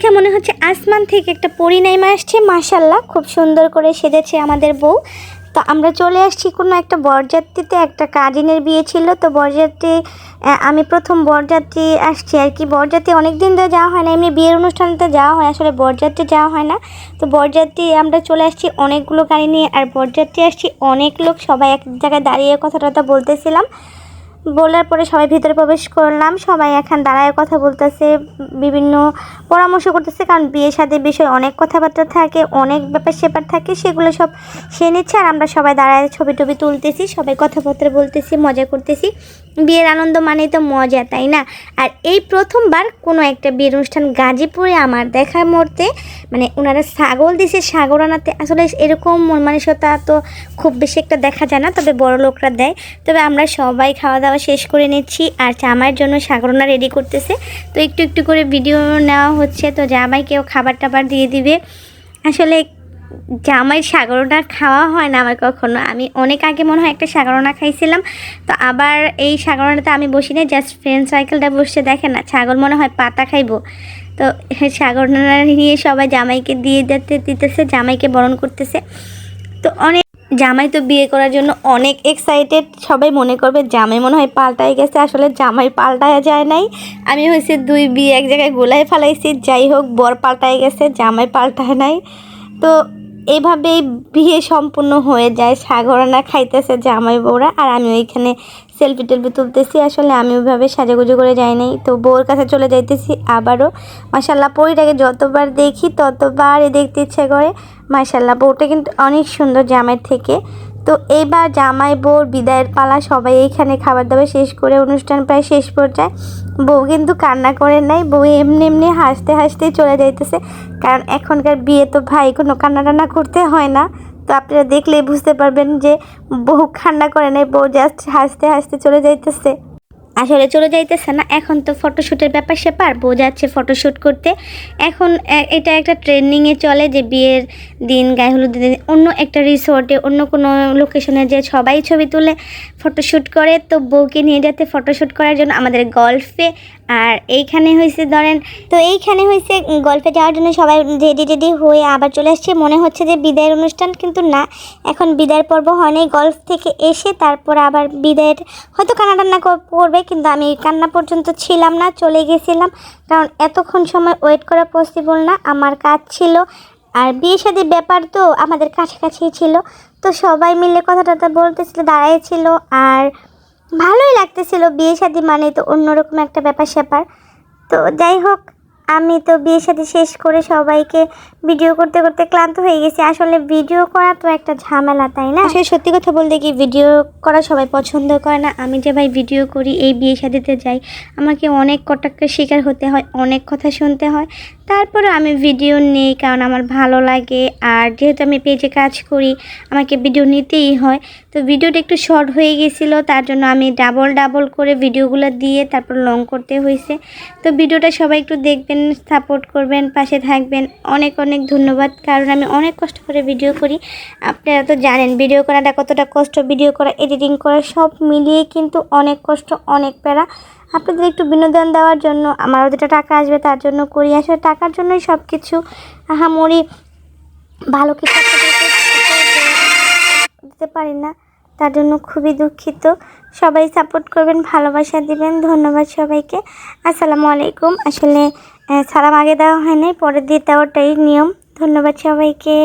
দেখে মনে হচ্ছে আসমান থেকে একটা পরিণামা আসছে। মাসাল্লাহ খুব সুন্দর করে সেজেছে আমাদের বউ। তো আমরা চলে আসছি কোনো একটা বরযাত্রীতে, একটা কাজিনের বিয়ে ছিল। তো বরযাত্রী আমি প্রথম বরযাত্রী আসছি আর কি। বরযাত্রী অনেক দিন ধরে যাওয়া হয় না, এমনি বিয়ের অনুষ্ঠানেতে যাওয়া হয় আসলে বরযাত্রী যাওয়া হয় না। তো বরযাত্রী, আমরা চলে আসছি অনেকগুলো গাড়ি নিয়ে, আর বরযাত্রী আসছি অনেক লোক, সবাই এক জায়গায় দাঁড়িয়ে কথা টথা বলতেছিলাম। বলার পরে সবাই ভিতরে প্রবেশ করলাম। সবাই এখন দাঁড়ায় কথা বলতেছে, বিভিন্ন পরামর্শ করতেছে, কারণ বিয়ে সাথে বিষয়ে অনেক কথাবার্তা থাকে, অনেক ব্যাপার স্যাপার থাকে, সেগুলো সব সে নিচ্ছে আর আমরা সবাই দাঁড়ায় ছবি টবি তুলতেছি, সবাই কথাবার্তা বলতেছি, মজা করতেছি। বিয়ের আনন্দ মানেই তো মজা, তাই না? আর এই প্রথমবার কোনো একটা বিয়ের অনুষ্ঠান গাজীপুরে আমার দেখার মধ্যে মানে ওনারা ছাগল দিছে সাগর আনাতে, আসলে এরকম মন মানসিকতা তো খুব বেশি একটা দেখা যায় না, তবে বড় লোকরা দেয়। তবে আমরা সবাই খাওয়া দাওয়া শেষ করে নিচ্ছি। আর জামাইয়ের জন্য সাগরনা রেডি করতেছে। তো একটু একটু করে ভিডিও নেওয়া হচ্ছে। তো জামাইকেও খাবার টাবার দিয়ে দিবে। আসলে জামাই সাগরনা খাওয়া হয় না আমার কখনো। আমি অনেক আগে মনে হয় একটা সাগরনা খাইছিলাম। তো আবার এই সাগরনাতে আমি বসি না জাস্ট ফ্রেন্ড সাইকেলটা বসে দেখে না, ছাগল মনে হয় পাতা খাইবো। তো সাগরনা নিয়ে সবাই জামাইকে দিয়ে দিতে দিতেছে, জামাইকে বরণ করতেছে। তো অনেক জামাই তো বিয়ে করার জন্য অনেক এক্সাইটেড সবাই মনে করবে জামাই মনে হয় পাল্টায় গেছে, আসলে জামাই পাল্টায় যায় নাই। আমি হয়েছে দুই বিয়ে এক জায়গায় গোলায় ফেলাইছি, যাই হোক, বর পাল্টায় গেছে, জামাই পাল্টায় নাই। তো এইভাবেই বিয়ে সম্পূর্ণ হয়ে যায়। সাগরানা খাইতেছে জামাই বউরা আর আমি ওইখানে সেলফি টেলফি তুলতেছি। আসলে আমি ওইভাবে সাজাগুজো করে যাই নাই। তো বউর কাছে চলে যাইতেছি আবারও। মাসাল্লাহ পরিটাকে যতবার দেখি ততবারই দেখতে ইচ্ছে করে। মাসাল্লাহ বউটা কিন্তু অনেক সুন্দর জামাই থেকে। তো এবার জামাই বউর বিদায়ের পালা, সবাই এখানে খাবার দাবার শেষ করে অনুষ্ঠান প্রায় শেষ পর্যায়ে। বউ কিন্তু কান্না করে নাই, বউ এমনি এমনি হাসতে হাসতে চলে যাইতেছে। কারণ এখনকার বিয়ে তো ভাই, কোনো কান্না টান্না করতে হয় না। তো আপনারা দেখলেই বুঝতে পারবেন যে বউ কান্না করে নাই, বউ জাস্ট হাসতে হাসতে চলে যাইতেছে। আসলে চলে যাইতেছে না। এখন তো ফটোশ্যুটের ব্যাপার স্যাপার বউ যাচ্ছে ফটোশ্যুট করতে। এখন এটা একটা ট্রেন্ডিংয়ে চলে যে বিয়ের দিন, গায়ে হলুদ দিন, অন্য একটা রিসোর্টে অন্য কোনো লোকেশনে যে সবাই ছবি তুলে ফটোশ্যুট করে। তো বউকে নিয়ে যেতে ফটোশ্যুট করার জন্য আমাদের গল্ফে আর এইখানে হয়েছে ধরেন তো এইখানে হয়েছে গল্ফে যাওয়ার জন্য সবাই রেডি রেডি হয়ে আবার চলে আসছে। মনে হচ্ছে যে বিদায়ের অনুষ্ঠান কিন্তু না। এখন বিদায়ের পর্ব হয়নি গল্ফ থেকে এসে তারপর আবার বিদায়ের হয়তো কান্না টান্না কর- করবে, কিন্তু আমি কান্না পর্যন্ত ছিলাম না, চলে গেছিলাম। কারণ এতক্ষণ সময় ওয়েট করা পসিবল না, আমার কাজ ছিল। আর বিয়ে শাদির ব্যাপার তো আমাদের কাছাকাছি ছিল। তো সবাই মিলে কথা টথা বলতেছিল দাঁড়াইছিল আর ভালোই লাগতেছিল বিয়ে শাদি মানে তো অন্যরকম একটা ব্যাপার স্যাপার তো যাই হোক আমি তো বিয়ে শাদি শেষ করে সবাইকে ভিডিও করতে করতে ক্লান্ত হয়ে গেছি। আসলে ভিডিও করা তো একটা ঝামেলা, তাই না? আসলে সত্যি কথা বলতে কি ভিডিও করা সবাই পছন্দ করে না। আমি যে ভাই ভিডিও করি, এই বিয়ে শাদিতে যাই, আমাকে অনেক কটাক্ষের শিকার হতে হয়, অনেক কথা শুনতে হয়। তারপরে আমি ভিডিও নেই কারণ আমার ভালো লাগে। আর যেহেতু আমি পেজে কাজ করি, আমাকে ভিডিও নিতেই হয়। তো ভিডিওটা একটু শর্ট হয়ে গেছিল, তার জন্য আমি ডাবল ডাবল করে ভিডিওগুলো দিয়ে তারপর লং করতে হয়েছে। তো ভিডিওটা সবাই একটু দেখবেন। সাপোর্ট করবেন, পাশে থাকবেন। অনেক অনেক ধন্যবাদ। কারণ আমি অনেক কষ্ট করে ভিডিও করি। আপনারা তো জানেন ভিডিও করাটা কতটা কষ্ট। ভিডিও করা এডিটিং করা, সব মিলিয়ে কিন্তু অনেক কষ্ট, অনেক প্যারা। আপনাদের একটু বিনোদন দেওয়ার জন্য আমারও যেটা টাকা আসবে তার জন্য করি। আসলে টাকার জন্যই সব কিছু আহামরি ভালো কিছু দিতে পারি না। তার জন্য খুবই দুঃখিত। সবাই সাপোর্ট করবেন, ভালোবাসা দিবেন। ধন্যবাদ সবাইকে। আসসালামু আলাইকুম। আসলে সালাম আগে দেওয়া হয় নাই পরে দিয়ে দেওয়াটাই নিয়ম। ধন্যবাদ সবাইকে।